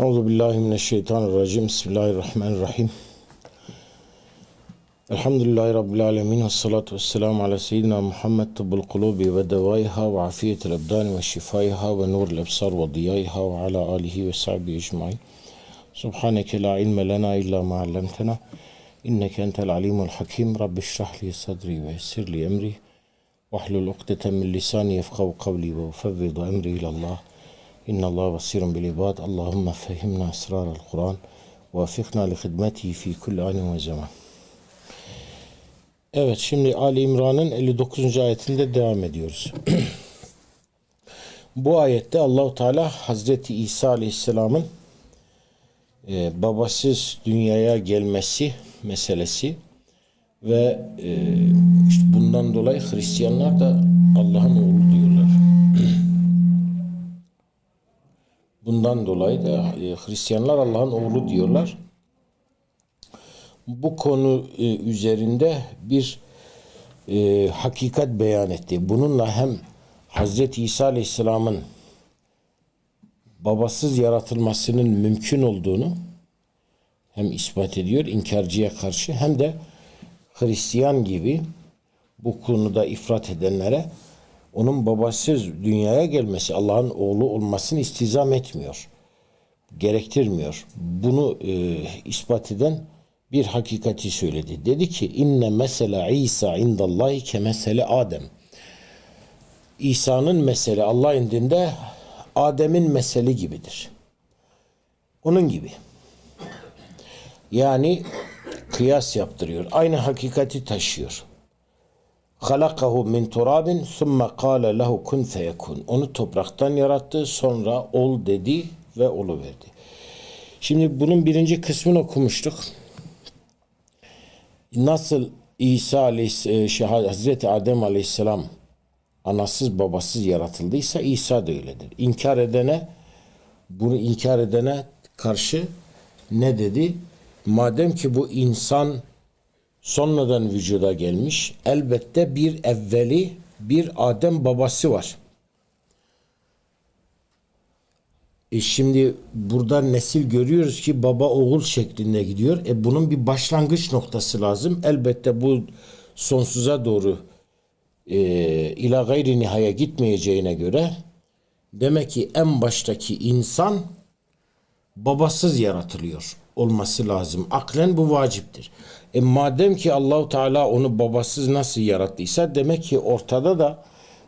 أعوذ بالله من الشيطان الرجيم. بسم الله الرحمن الرحيم. الحمد لله رب العالمين والصلاة والسلام على سيدنا محمد. طب القلوب ودوائها وعافية الأبدان وشفائها ونور الأبصار وضيائها وعلى آله وصحبه أجمعين. سبحانك لا علم لنا إلا ما علمتنا إنك أنت العليم الحكيم. رب اشرح لي صدري ويسر لي أمري واحلل عقدة من لساني يفقه قولي وفوض أمري إلى الله. İnna Allah basirun bil ibad. Allahümme fehimna esrar el Kur'an ve afikna li hidmetihi fi kulli anin ve zaman. Evet şimdi Ali İmran'ın 59. ayetinde devam ediyoruz. Bu ayette Allahu Teala Hazreti İsa Aleyhisselam'ın e, babasız dünyaya gelmesi meselesi ve e, işte bundan dolayı Hristiyanlar da Allah'ın oğlu Bundan dolayı da e, Hristiyanlar Allah'ın oğlu diyorlar. Bu konu e, üzerinde bir e, hakikat beyan etti. Bununla hem Hazreti İsa Aleyhisselam'ın babasız yaratılmasının mümkün olduğunu hem ispat ediyor inkarcıya karşı hem de Hristiyan gibi bu konuda ifrat edenlere onun babasız dünyaya gelmesi, Allah'ın oğlu olmasını istizam etmiyor. Gerektirmiyor. Bunu e, ispat eden bir hakikati söyledi. Dedi ki inne mesela İsa indallahi ke mesele Adem. İsa'nın mesele Allah indinde Adem'in meseli gibidir. Onun gibi. Yani kıyas yaptırıyor. Aynı hakikati taşıyor. Halakahu min turabin thumme kâle lehu kun feyekun. Onu topraktan yarattı sonra ol dedi ve olu verdi. Şimdi bunun birinci kısmını okumuştuk. Nasıl İsa aleyhisselam, şey, Hazreti Adem aleyhisselam anasız babasız yaratıldıysa İsa da öyledir. İnkar edene bunu inkar edene karşı ne dedi? Madem ki bu insan sonradan vücuda gelmiş. Elbette bir evveli bir Adem babası var. E şimdi burada nesil görüyoruz ki baba oğul şeklinde gidiyor. E bunun bir başlangıç noktası lazım. Elbette bu sonsuza doğru e, ila gayri nihaya gitmeyeceğine göre demek ki en baştaki insan babasız yaratılıyor olması lazım. Aklen bu vaciptir. E madem ki Allahu Teala onu babasız nasıl yarattıysa demek ki ortada da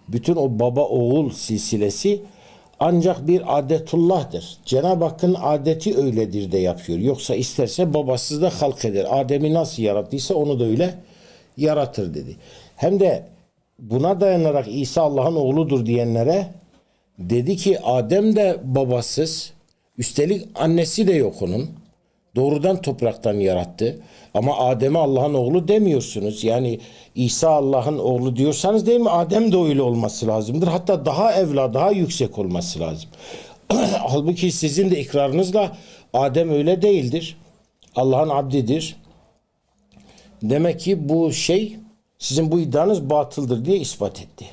bütün o baba oğul silsilesi ancak bir adetullah'dır. Cenab-ı Hakk'ın adeti öyledir de yapıyor. Yoksa isterse babasız da halk eder. Adem'i nasıl yarattıysa onu da öyle yaratır dedi. Hem de buna dayanarak İsa Allah'ın oğludur diyenlere dedi ki Adem de babasız. Üstelik annesi de yok onun. Doğrudan topraktan yarattı. Ama Adem'e Allah'ın oğlu demiyorsunuz. Yani İsa Allah'ın oğlu diyorsanız değil mi? Adem de öyle olması lazımdır. Hatta daha evla, daha yüksek olması lazım. Halbuki sizin de ikrarınızla Adem öyle değildir. Allah'ın abdidir. Demek ki bu şey sizin bu iddianız batıldır diye ispat etti.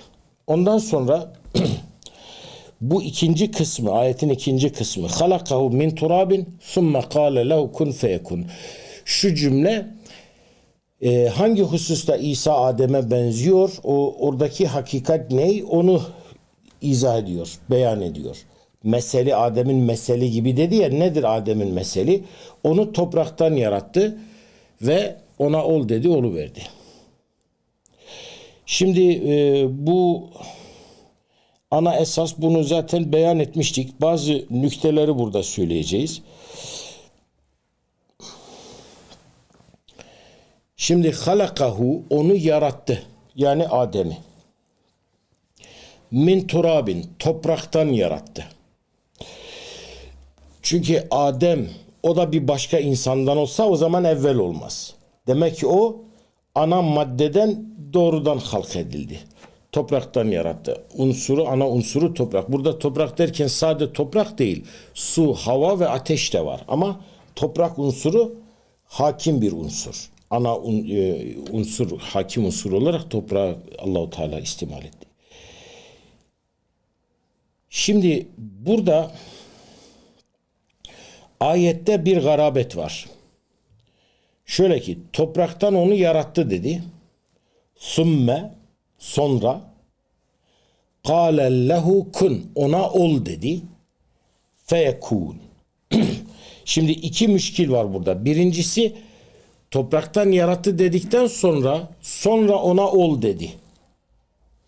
Ondan sonra bu ikinci kısmı, ayetin ikinci kısmı. Halakahu min turabin thumme kâle lehu kun feyekun. Şu cümle e, hangi hususta İsa Adem'e benziyor? O oradaki hakikat ney? Onu izah ediyor, beyan ediyor. Meseli Adem'in meseli gibi dedi ya nedir Adem'in meseli? Onu topraktan yarattı ve ona ol dedi, olu verdi. Şimdi e, bu ana esas bunu zaten beyan etmiştik. Bazı nükteleri burada söyleyeceğiz. Şimdi halakahu onu yarattı. Yani Adem'i. Min turabin topraktan yarattı. Çünkü Adem o da bir başka insandan olsa o zaman evvel olmaz. Demek ki o ana maddeden doğrudan halk edildi. Topraktan yarattı. Unsuru, ana unsuru toprak. Burada toprak derken sade toprak değil. Su, hava ve ateş de var. Ama toprak unsuru hakim bir unsur. Ana un, e, unsur, hakim unsur olarak toprağı Allahu Teala istimal etti. Şimdi burada Ayette bir garabet var. Şöyle ki topraktan onu yarattı dedi. Sümme sonra kâle lehu kun ona ol dedi. Feyekûn. Şimdi iki müşkil var burada. Birincisi topraktan yarattı dedikten sonra sonra ona ol dedi.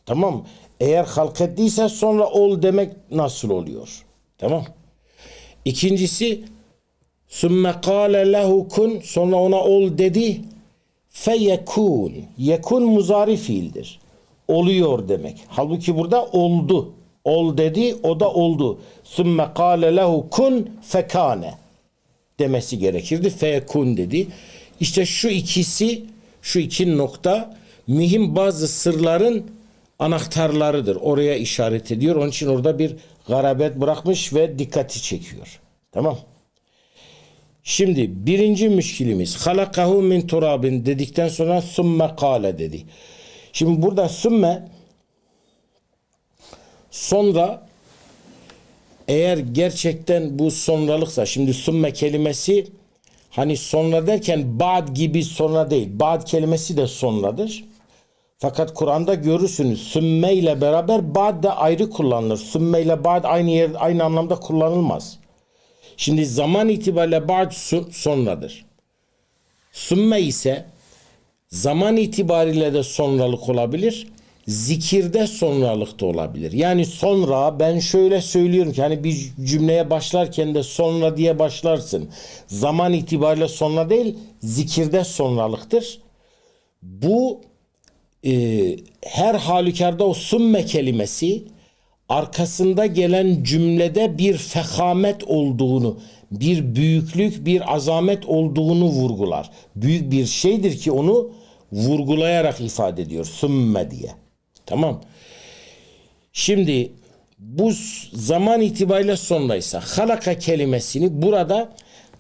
Tamam? Eğer halk ettiyse sonra ol demek nasıl oluyor? Tamam. İkincisi sümme kâle lehu kun sonra ona ol dedi feyekûn. Yekun muzari fiildir. Oluyor demek. Halbuki burada oldu. Ol dedi o da oldu. Sümme kâle lehu kun fekâne demesi gerekirdi. Feyekun dedi. İşte şu ikisi şu iki nokta mühim bazı sırların anahtarlarıdır. Oraya işaret ediyor. Onun için orada bir garabet bırakmış ve dikkati çekiyor. Tamam. Şimdi birinci müşkilimiz halakahu min turabin dedikten sonra sümme kale dedi. Şimdi burada sümme sonra eğer gerçekten bu sonralıksa şimdi sümme kelimesi hani sonra derken ba'd gibi sonra değil. Ba'd kelimesi de sonradır. Fakat Kur'an'da görürsünüz sümme ile beraber ba'd da ayrı kullanılır. Sümme ile ba'd aynı yer aynı anlamda kullanılmaz. Şimdi zaman itibariyle ba'd sonradır. Sümme ise zaman itibariyle de sonralık olabilir. Zikirde sonralık da olabilir. Yani sonra ben şöyle söylüyorum ki hani bir cümleye başlarken de sonra diye başlarsın. Zaman itibariyle sonra değil zikirde sonralıktır. Bu e, her halükarda o sümme kelimesi arkasında gelen cümlede bir fehamet olduğunu, bir büyüklük, bir azamet olduğunu vurgular. Büyük bir şeydir ki onu vurgulayarak ifade ediyor. Sümme diye. Tamam. Şimdi bu zaman itibariyle sonraysa halaka kelimesini burada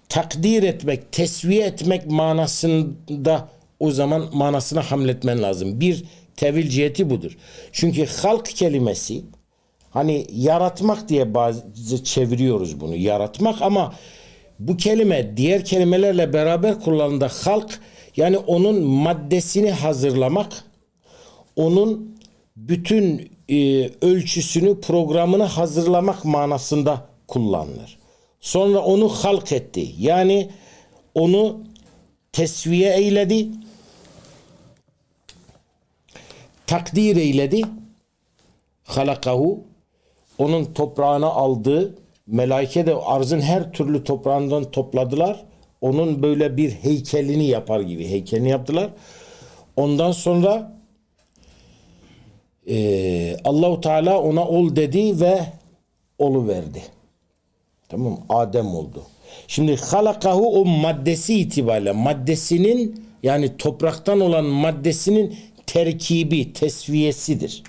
takdir etmek, tesviye etmek manasında o zaman manasına hamletmen lazım. Bir tevil ciheti budur. Çünkü halk kelimesi hani yaratmak diye bazı çeviriyoruz bunu yaratmak ama bu kelime diğer kelimelerle beraber kullanıldığında halk yani onun maddesini hazırlamak onun bütün e, ölçüsünü programını hazırlamak manasında kullanılır. Sonra onu halk etti. Yani onu tesviye eyledi. Takdir eyledi. Halakahu onun toprağını aldı. Melaike de arzın her türlü toprağından topladılar. Onun böyle bir heykelini yapar gibi heykelini yaptılar. Ondan sonra e, Allahu Teala ona ol dedi ve olu verdi. Tamam? Adem oldu. Şimdi halakahu o maddesi itibariyle maddesinin yani topraktan olan maddesinin terkibi, tesviyesidir.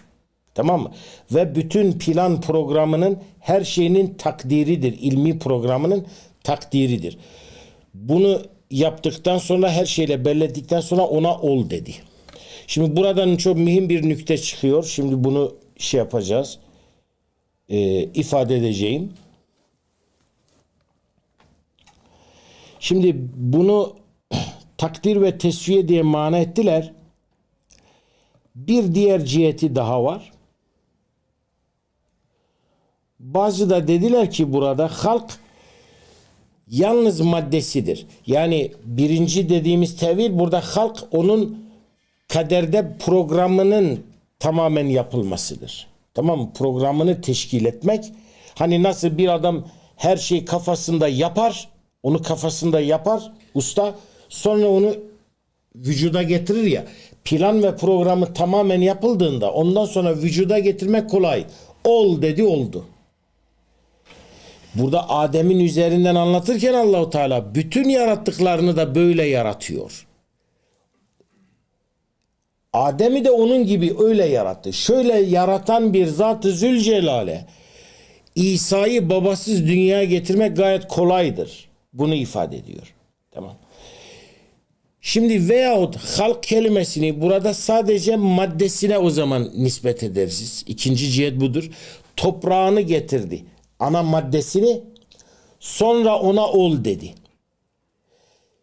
Tamam mı? Ve bütün plan programının her şeyinin takdiridir. İlmi programının takdiridir. Bunu yaptıktan sonra her şeyle belledikten sonra ona ol dedi. Şimdi buradan çok mühim bir nükte çıkıyor. Şimdi bunu şey yapacağız. Ee, ifade edeceğim. Şimdi bunu takdir ve tesviye diye mana ettiler. Bir diğer ciheti daha var. Bazı da dediler ki burada halk yalnız maddesidir. Yani birinci dediğimiz tevil burada halk onun kaderde programının tamamen yapılmasıdır. Tamam mı? Programını teşkil etmek. Hani nasıl bir adam her şeyi kafasında yapar, onu kafasında yapar usta, sonra onu vücuda getirir ya. Plan ve programı tamamen yapıldığında ondan sonra vücuda getirmek kolay. Ol dedi oldu. Burada Adem'in üzerinden anlatırken Allahu Teala bütün yarattıklarını da böyle yaratıyor. Adem'i de onun gibi öyle yarattı. Şöyle yaratan bir zat-ı Zülcelal'e İsa'yı babasız dünyaya getirmek gayet kolaydır. Bunu ifade ediyor. Tamam. Şimdi veyahut halk kelimesini burada sadece maddesine o zaman nispet ederiz. İkinci cihet budur. Toprağını getirdi. Ana maddesini Sonra ona ol dedi.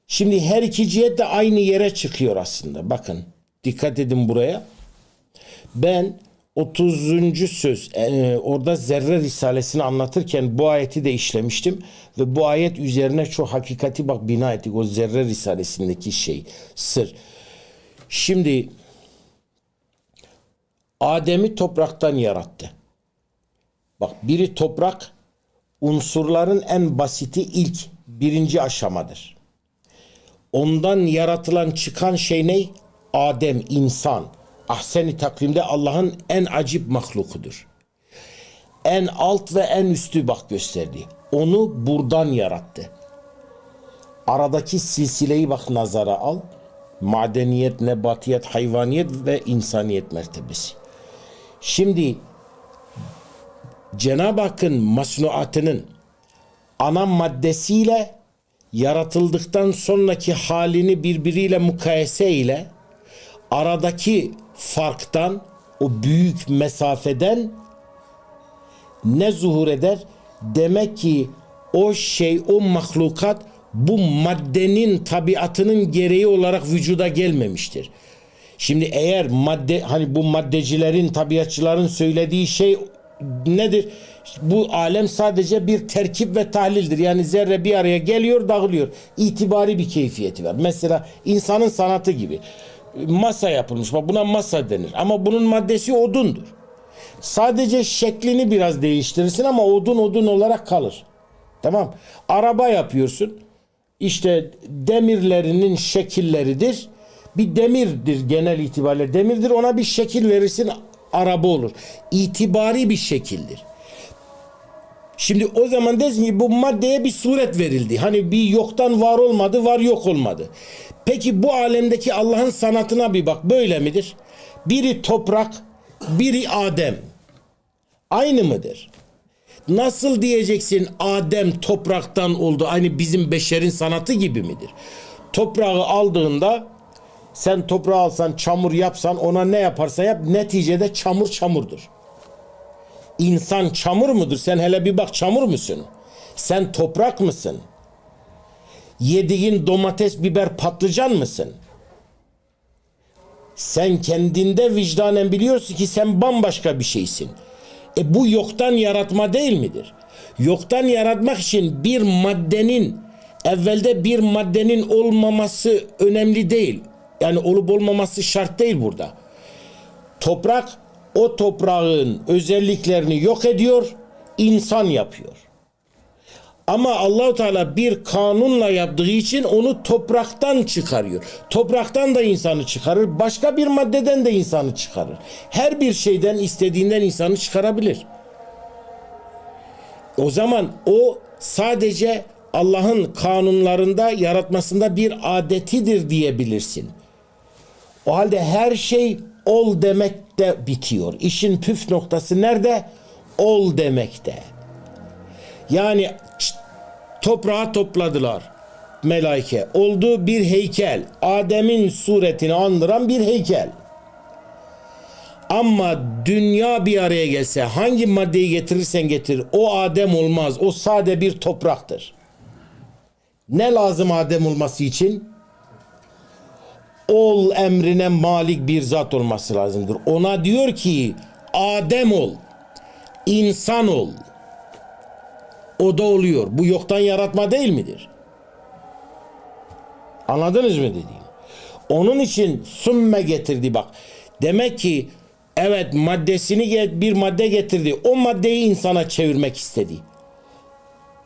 Şimdi her iki cihet de aynı yere çıkıyor aslında. Bakın dikkat edin buraya. Ben 30. söz e, orada zerre risalesini anlatırken bu ayeti de işlemiştim ve bu ayet üzerine çok hakikati bak bina ettik o zerre risalesindeki şey sır. Şimdi Adem'i topraktan yarattı. Bak biri toprak unsurların en basiti ilk birinci aşamadır. Ondan yaratılan çıkan şey ne? Adem, insan. Ahseni takvimde Allah'ın en acip mahlukudur. En alt ve en üstü bak gösterdi. Onu buradan yarattı. Aradaki silsileyi bak nazara al. Madeniyet, nebatiyet, hayvaniyet ve insaniyet mertebesi. Şimdi Cenab-ı Hakk'ın masnuatının ana maddesiyle yaratıldıktan sonraki halini birbiriyle mukayese ile aradaki farktan o büyük mesafeden ne zuhur eder? Demek ki o şey, o mahlukat bu maddenin tabiatının gereği olarak vücuda gelmemiştir. Şimdi eğer madde hani bu maddecilerin, tabiatçıların söylediği şey nedir? Bu alem sadece bir terkip ve tahlildir. Yani zerre bir araya geliyor, dağılıyor. İtibari bir keyfiyeti var. Mesela insanın sanatı gibi. Masa yapılmış. Bak buna masa denir. Ama bunun maddesi odundur. Sadece şeklini biraz değiştirirsin ama odun odun olarak kalır. Tamam. Araba yapıyorsun. İşte demirlerinin şekilleridir. Bir demirdir genel itibariyle demirdir. Ona bir şekil verirsin araba olur. İtibari bir şekildir. Şimdi o zaman dersin ki bu maddeye bir suret verildi. Hani bir yoktan var olmadı, var yok olmadı. Peki bu alemdeki Allah'ın sanatına bir bak. Böyle midir? Biri toprak, biri Adem. Aynı mıdır? Nasıl diyeceksin Adem topraktan oldu? Aynı bizim beşerin sanatı gibi midir? Toprağı aldığında sen toprağı alsan çamur yapsan ona ne yaparsa yap neticede çamur çamurdur. İnsan çamur mudur? Sen hele bir bak çamur musun? Sen toprak mısın? Yediğin domates, biber, patlıcan mısın? Sen kendinde vicdanen biliyorsun ki sen bambaşka bir şeysin. E bu yoktan yaratma değil midir? Yoktan yaratmak için bir maddenin evvelde bir maddenin olmaması önemli değil. Yani olup olmaması şart değil burada. Toprak o toprağın özelliklerini yok ediyor, insan yapıyor. Ama Allahu Teala bir kanunla yaptığı için onu topraktan çıkarıyor. Topraktan da insanı çıkarır, başka bir maddeden de insanı çıkarır. Her bir şeyden istediğinden insanı çıkarabilir. O zaman o sadece Allah'ın kanunlarında yaratmasında bir adetidir diyebilirsin. O halde her şey ol demekte bitiyor. İşin püf noktası nerede? Ol demekte. Yani toprağı topladılar melaike. Oldu bir heykel. Adem'in suretini andıran bir heykel. Ama dünya bir araya gelse hangi maddeyi getirirsen getir o Adem olmaz. O sade bir topraktır. Ne lazım Adem olması için? Ol emrine malik bir zat olması lazımdır. Ona diyor ki Adem ol. insan ol. O da oluyor. Bu yoktan yaratma değil midir? Anladınız mı dediğim? Onun için sümme getirdi bak. Demek ki evet maddesini bir madde getirdi. O maddeyi insana çevirmek istedi.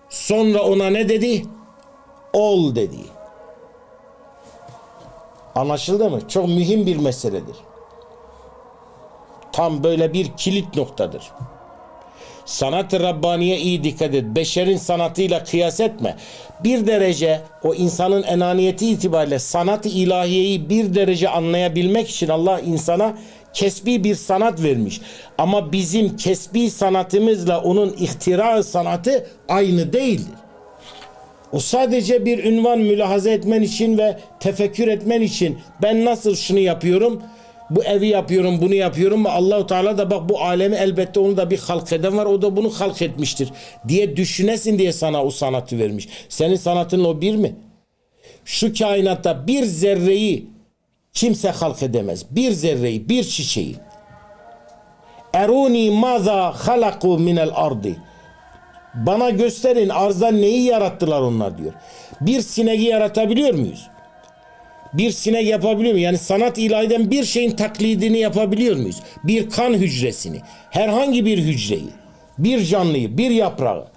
Sonra ona ne dedi? Ol dedi. Anlaşıldı mı? Çok mühim bir meseledir. Tam böyle bir kilit noktadır. Sanat-ı Rabbaniye iyi dikkat et. Beşerin sanatıyla kıyas etme. Bir derece o insanın enaniyeti itibariyle sanat-ı ilahiyeyi bir derece anlayabilmek için Allah insana kesbi bir sanat vermiş. Ama bizim kesbi sanatımızla onun ihtira sanatı aynı değildir. O sadece bir ünvan mülahaza etmen için ve tefekkür etmen için ben nasıl şunu yapıyorum? bu evi yapıyorum, bunu yapıyorum. Allahu Teala da bak bu alemi elbette onu da bir halk eden var. O da bunu halk etmiştir diye düşünesin diye sana o sanatı vermiş. Senin sanatın o bir mi? Şu kainatta bir zerreyi kimse halk edemez. Bir zerreyi, bir çiçeği. Eruni maza halaku minel ardi. Bana gösterin arzdan neyi yarattılar onlar diyor. Bir sineği yaratabiliyor muyuz? Bir sinek yapabiliyor muyuz? Yani sanat ilahiden bir şeyin taklidini yapabiliyor muyuz? Bir kan hücresini, herhangi bir hücreyi, bir canlıyı, bir yaprağı.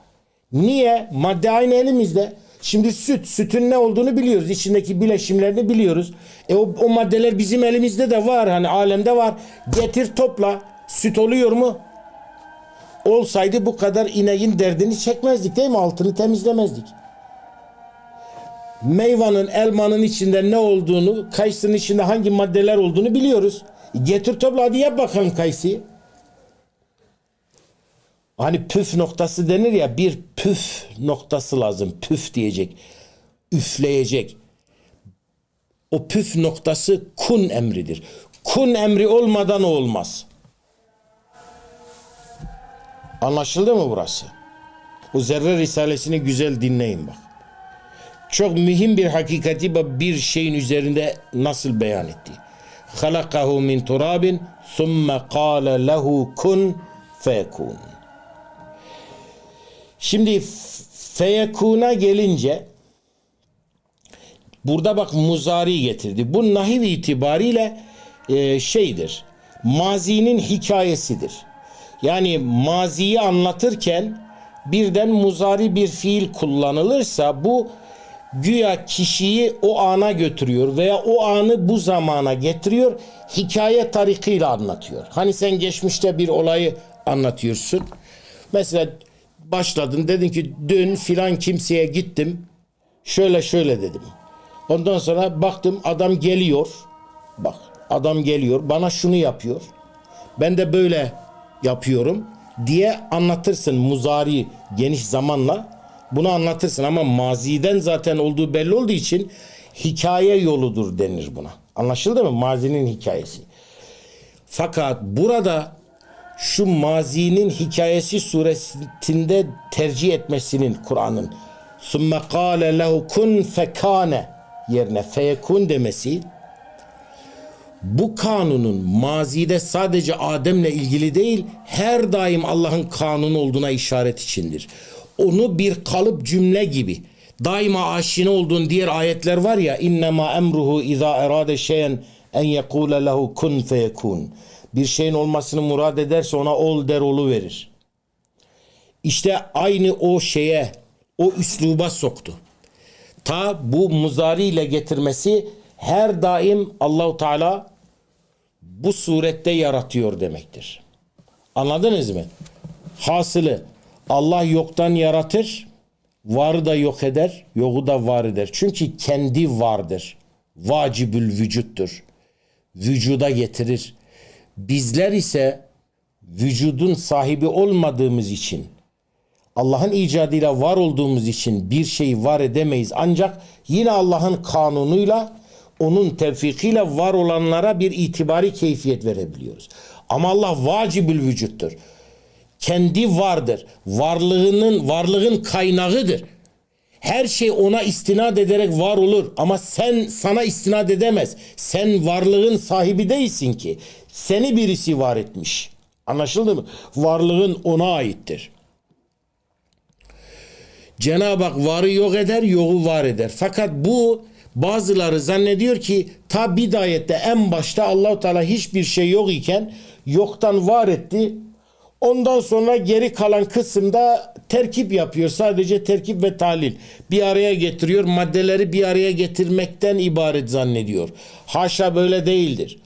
Niye? Madde aynı elimizde. Şimdi süt, sütün ne olduğunu biliyoruz. İçindeki bileşimlerini biliyoruz. E o, o maddeler bizim elimizde de var. Hani alemde var. Getir topla. Süt oluyor mu? Olsaydı bu kadar ineğin derdini çekmezdik değil mi? Altını temizlemezdik. Meyvanın, elmanın içinde ne olduğunu, kayısının içinde hangi maddeler olduğunu biliyoruz. Getir topla hadi yap bakalım kayısıyı. Hani püf noktası denir ya bir püf noktası lazım. Püf diyecek. Üfleyecek. O püf noktası kun emridir. Kun emri olmadan olmaz. Anlaşıldı mı burası? Bu zerre risalesini güzel dinleyin bak. Çok mühim bir hakikati bir şeyin üzerinde nasıl beyan etti. Halakahu min turabin thumme kâle lehu kun fekun. Şimdi feyekuna gelince burada bak muzari getirdi. Bu nahiv itibariyle e, şeydir. Mazinin hikayesidir. Yani maziyi anlatırken birden muzari bir fiil kullanılırsa bu güya kişiyi o ana götürüyor veya o anı bu zamana getiriyor. Hikaye tarikiyle anlatıyor. Hani sen geçmişte bir olayı anlatıyorsun. Mesela başladın dedin ki dün filan kimseye gittim. Şöyle şöyle dedim. Ondan sonra baktım adam geliyor. Bak adam geliyor bana şunu yapıyor. Ben de böyle yapıyorum diye anlatırsın muzari geniş zamanla. Bunu anlatırsın ama maziden zaten olduğu belli olduğu için hikaye yoludur denir buna. Anlaşıldı mı? Mazinin hikayesi. Fakat burada şu mazinin hikayesi suresinde tercih etmesinin Kur'an'ın ثُمَّ قَالَ لَهُ كُنْ فَكَانَ yerine feyekun demesi bu kanunun mazide sadece Adem'le ilgili değil her daim Allah'ın kanunu olduğuna işaret içindir. Onu bir kalıp cümle gibi daima aşina olduğun diğer ayetler var ya innema emruhu iza erade şeyen en yekule lehu kun feyekun. Bir şeyin olmasını murad ederse ona ol der olu verir. İşte aynı o şeye, o üsluba soktu. Ta bu muzari ile getirmesi her daim Allahu Teala bu surette yaratıyor demektir. Anladınız mı? Hasılı Allah yoktan yaratır, varı da yok eder, yoku da var eder. Çünkü kendi vardır. Vacibül vücuttur. Vücuda getirir. Bizler ise vücudun sahibi olmadığımız için Allah'ın icadıyla var olduğumuz için bir şeyi var edemeyiz. Ancak yine Allah'ın kanunuyla onun tevfikiyle var olanlara bir itibari keyfiyet verebiliyoruz. Ama Allah vacibül vücuttur. Kendi vardır. Varlığının varlığın kaynağıdır. Her şey ona istinad ederek var olur ama sen sana istinad edemez. Sen varlığın sahibi değilsin ki. Seni birisi var etmiş. Anlaşıldı mı? Varlığın ona aittir. Cenab-ı Hak varı yok eder, yoğu var eder. Fakat bu bazıları zannediyor ki ta bidayette en başta Allahu Teala hiçbir şey yok iken yoktan var etti. Ondan sonra geri kalan kısımda terkip yapıyor. Sadece terkip ve talil. Bir araya getiriyor. Maddeleri bir araya getirmekten ibaret zannediyor. Haşa böyle değildir.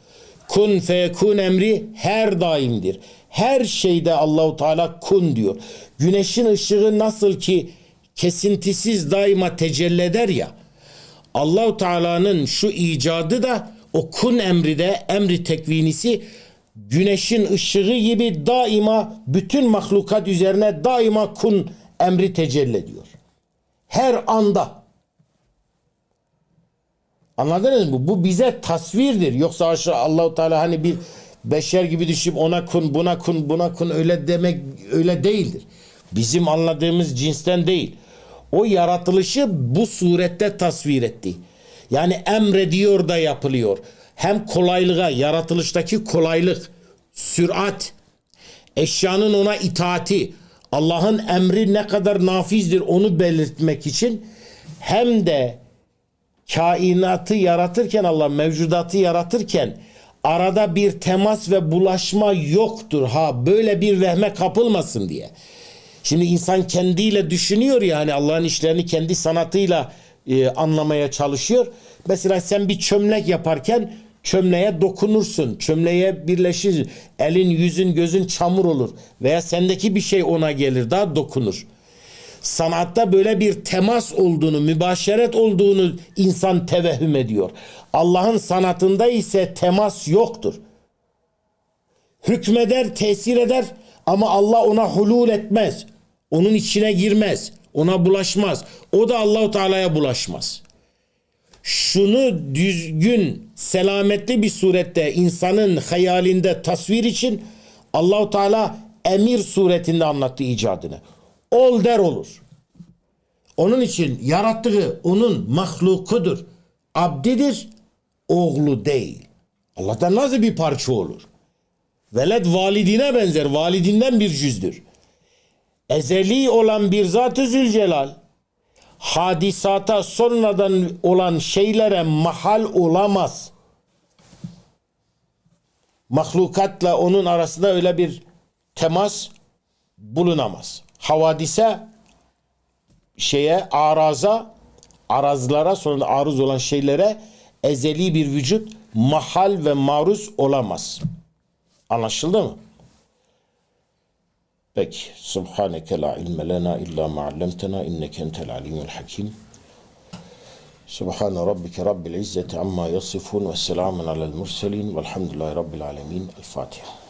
Kun feyekun emri her daimdir. Her şeyde Allahu Teala kun diyor. Güneşin ışığı nasıl ki kesintisiz daima tecelli eder ya. Allahu Teala'nın şu icadı da o kun emri de emri tekvinisi güneşin ışığı gibi daima bütün mahlukat üzerine daima kun emri tecelli ediyor. Her anda. Anladınız mı? Bu bize tasvirdir. Yoksa aşağı Allahu Teala hani bir beşer gibi düşüp ona kun, buna kun, buna kun öyle demek öyle değildir. Bizim anladığımız cinsten değil. O yaratılışı bu surette tasvir etti. Yani emrediyor da yapılıyor. Hem kolaylığa, yaratılıştaki kolaylık, sürat, eşyanın ona itaati, Allah'ın emri ne kadar nafizdir onu belirtmek için hem de kainatı yaratırken Allah mevcudatı yaratırken arada bir temas ve bulaşma yoktur ha böyle bir vehme kapılmasın diye. Şimdi insan kendiyle düşünüyor ya hani Allah'ın işlerini kendi sanatıyla e, anlamaya çalışıyor. Mesela sen bir çömlek yaparken çömleğe dokunursun. Çömleğe birleşir. Elin, yüzün, gözün çamur olur. Veya sendeki bir şey ona gelir daha dokunur. Sanatta böyle bir temas olduğunu, mübaşeret olduğunu insan tevehüm ediyor. Allah'ın sanatında ise temas yoktur. Hükmeder, tesir eder ama Allah ona hulul etmez. Onun içine girmez. Ona bulaşmaz. O da Allahu Teala'ya bulaşmaz. Şunu düzgün, selametli bir surette insanın hayalinde tasvir için Allahu Teala emir suretinde anlattı icadını. Ol der olur. Onun için yarattığı onun mahlukudur. Abdidir, oğlu değil. Allah'tan nasıl bir parça olur? Veled validine benzer, validinden bir cüzdür. Ezeli olan bir zat-ı Zülcelal, hadisata sonradan olan şeylere mahal olamaz. Mahlukatla onun arasında öyle bir temas bulunamaz. Havadise şeye araza arazlara sonra arız olan şeylere ezeli bir vücut mahal ve maruz olamaz. Anlaşıldı mı? Peki. Subhaneke la ilme lena illa ma allamtena inneke entel alimul hakim. Subhane rabbike rabbil izzeti amma yasifun ve selamun alel murselin velhamdülillahi rabbil alemin. El Fatiha.